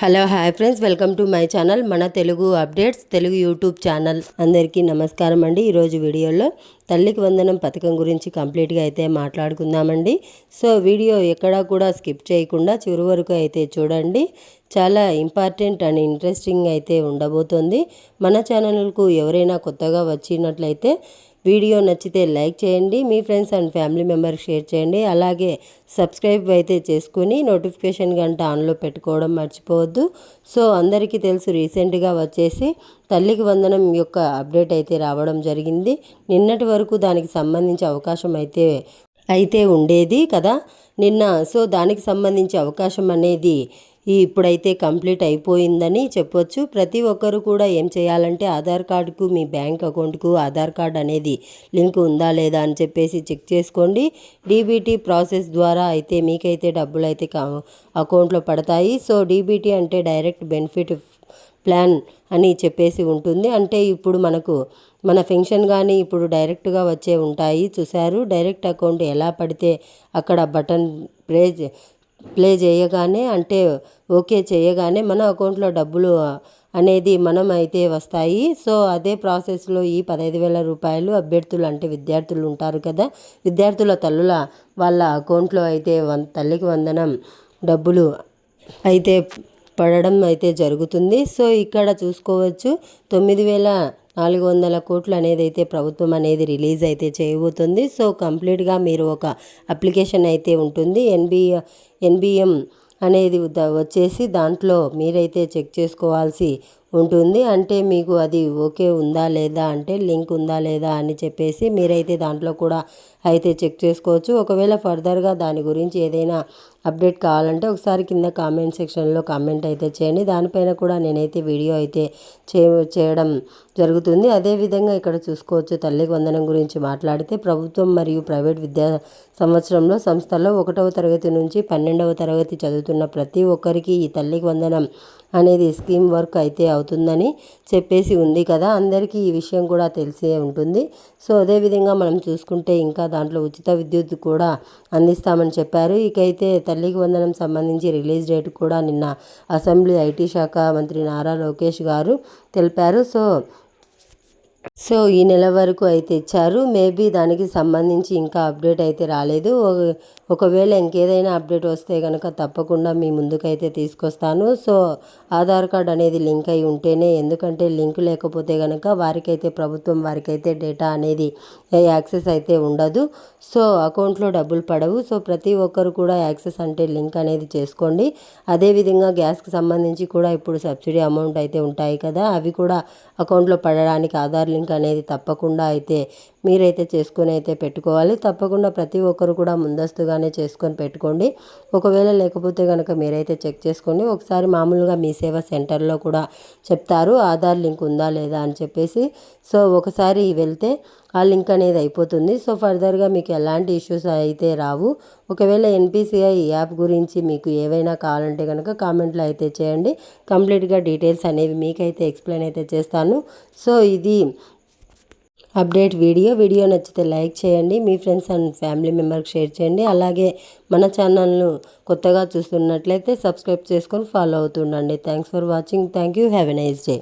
Hello hi friends. Welcome to my channel మన Telugu updates Telugu YouTube channel. అందరికీ నమస్కారం అండి. ఈరోజు వీడియోలో తల్లికి వందనం పథకం గురించి కంప్లీట్గా అయితే మాట్లాడుకుందామండి. సో వీడియో ఎక్కడా కూడా స్కిప్ చేయకుండా చివరి వరకు అయితే చూడండి. చాలా ఇంపార్టెంట్ అండ్ ఇంట్రెస్టింగ్ అయితే ఉండబోతోంది. మన ఛానల్కు ఎవరైనా కొత్తగా వచ్చినట్లయితే వీడియో నచ్చితే లైక్ చేయండి మీ ఫ్రెండ్స్ అండ్ ఫ్యామిలీ మెంబర్కి షేర్ చేయండి. అలాగే సబ్స్క్రైబ్ అయితే చేసుకుని నోటిఫికేషన్ గంట ఆన్లో పెట్టుకోవడం మర్చిపోవద్దు. సో అందరికీ తెలుసు రీసెంట్గా వచ్చేసి తల్లికి వందనం యొక్క అప్డేట్ అయితే రావడం జరిగింది. నిన్నటి వరకు దానికి సంబంధించి అవకాశం అయితే అయితే ఉండేది కదా. నిన్న సో దానికి సంబంధించి అవకాశం అనేది ఈ ఇప్పుడైతే కంప్లీట్ అయిపోయిందని చెప్పొచ్చు. ప్రతి ఒక్కరు కూడా ఏం చేయాలంటే ఆధార్ కార్డుకు మీ బ్యాంక్ అకౌంట్కు ఆధార్ కార్డ్ అనేది లింక్ ఉందా లేదా అని చెప్పేసి చెక్ చేసుకోండి. డీబీటీ ప్రాసెస్ ద్వారా అయితే మీకైతే డబ్బులు అయితే అకౌంట్లో పడతాయి. సో డీబీటీ అంటే డైరెక్ట్ బెనిఫిట్ ప్లాన్ అని చెప్పేసి ఉంటుంది. అంటే ఇప్పుడు మనకు మన పెన్షన్ కానీ ఇప్పుడు డైరెక్ట్గా వచ్చే ఉంటాయి. చూశారు? డైరెక్ట్ అకౌంట్ ఎలా పడితే అక్కడ బటన్ ప్లే ప్లే చేయగానే అంటే ఓకే చేయగానే మన అకౌంట్లో డబ్బులు అనేది మనం అయితే వస్తాయి. సో అదే ప్రాసెస్లో ఈ పదహైదు వేల రూపాయలు అభ్యర్థులు అంటే విద్యార్థులు ఉంటారు కదా? విద్యార్థుల తల్లుల వాళ్ళ అకౌంట్లో అయితే వన్ తల్లికి వందనం డబ్బులు అయితే పడడం అయితే జరుగుతుంది. సో ఇక్కడ చూసుకోవచ్చు తొమ్మిది వేల నాలుగు వందల కోట్లు అనేది అయితే ప్రభుత్వం అనేది రిలీజ్ అయితే చేయబోతుంది. సో కంప్లీట్గా మీరు ఒక అప్లికేషన్ అయితే ఉంటుంది. ఎన్బి ఎన్బిఎం అనేది వచ్చేసి దాంట్లో మీరైతే చెక్ చేసుకోవాల్సి ఉంటుంది. అంటే మీకు అది ఓకే ఉందా లేదా అంటే లింక్ ఉందా లేదా అని చెప్పేసి మీరైతే దాంట్లో కూడా అయితే చెక్ చేసుకోవచ్చు. ఒకవేళ ఫర్దర్గా దాని గురించి ఏదైనా అప్డేట్ కావాలంటే ఒకసారి కింద కామెంట్ సెక్షన్లో కామెంట్ అయితే చేయండి. దానిపైన కూడా నేనైతే వీడియో అయితే చే చేయడం జరుగుతుంది. అదేవిధంగా ఇక్కడ చూసుకోవచ్చు తల్లి వందనం గురించి మాట్లాడితే ప్రభుత్వం మరియు ప్రైవేట్ విద్యా సంవత్సరంలో సంస్థలో ఒకటవ తరగతి నుంచి పన్నెండవ తరగతి చదువుతున్న ప్రతి ఒక్కరికి ఈ తల్లి వందనం అనేది స్కీమ్ వర్క్ అయితే అవుతుందని చెప్పేసి ఉంది కదా. అందరికీ ఈ విషయం కూడా తెలిసే ఉంటుంది. సో అదేవిధంగా మనం చూసుకుంటే ఇంకా దాంట్లో ఉచిత విద్యుత్ కూడా అందిస్తామని చెప్పారు. ఇకైతే తల్లికి వందనం సంబంధించి రిలీజ్ డేట్ కూడా నిన్న అసెంబ్లీ ఐటీ శాఖ మంత్రి నారా లోకేష్ గారు తెలిపారు. సో సో ఈ నెల వరకు అయితే ఇచ్చారు మేబీ దానికి సంబంధించి ఇంకా అప్డేట్ అయితే రాలేదు. ఒకవేళ ఇంకేదైనా అప్డేట్ వస్తే కనుక తప్పకుండా మీ ముందుకైతే తీసుకొస్తాను. సో ఆధార్ కార్డ్ అనేది లింక్ అయి ఉంటేనే ఎందుకంటే లింక్ లేకపోతే కనుక వారికైతే ప్రభుత్వం వారికైతే డేటా అనేది యాక్సెస్ అయితే ఉండదు. సో అకౌంట్లో డబ్బులు పడవు. సో ప్రతి ఒక్కరు కూడా యాక్సెస్ అంటే లింక్ అనేది చేసుకోండి. అదేవిధంగా గ్యాస్కి సంబంధించి కూడా ఇప్పుడు సబ్సిడీ అమౌంట్ అయితే ఉంటాయి కదా అవి కూడా అకౌంట్లో పడడానికి ఆధార్ లింక్ అనేది తప్పకుండా అయితే మీరైతే చేసుకొని అయితే పెట్టుకోవాలి. తప్పకుండా ప్రతి ఒక్కరు కూడా ముందస్తుగానే చేసుకొని పెట్టుకోండి. ఒకవేళ లేకపోతే కనుక మీరైతే చెక్ చేసుకోండి. ఒకసారి మామూలుగా మీ సేవ సెంటర్లో కూడా చెప్తారు ఆధార్ లింక్ ఉందా లేదా? అని చెప్పేసి. సో ఒకసారి వెళ్తే ఆ లింక్ అనేది అయిపోతుంది. సో ఫర్దర్గా మీకు ఎలాంటి ఇష్యూస్ అయితే రావు. ఒకవేళ ఎన్పిసిఐ యాప్ గురించి మీకు ఏవైనా కావాలంటే కనుక కామెంట్లో అయితే చేయండి. కంప్లీట్గా డీటెయిల్స్ అనేవి మీకైతే ఎక్స్ప్లెయిన్ అయితే చేస్తాను. సో ఇది అప్డేట్ వీడియో. వీడియో నచ్చితే లైక్ చేయండి. మీ ఫ్రెండ్స్ అండ్ ఫ్యామిలీ మెంబర్కి షేర్ చేయండి. అలాగే మన ఛానల్ను కొత్తగా చూస్తున్నట్లయితే సబ్స్క్రైబ్ చేసుకొని follow అవుతుండండి. Thanks for watching. Thank you. Have a nice day.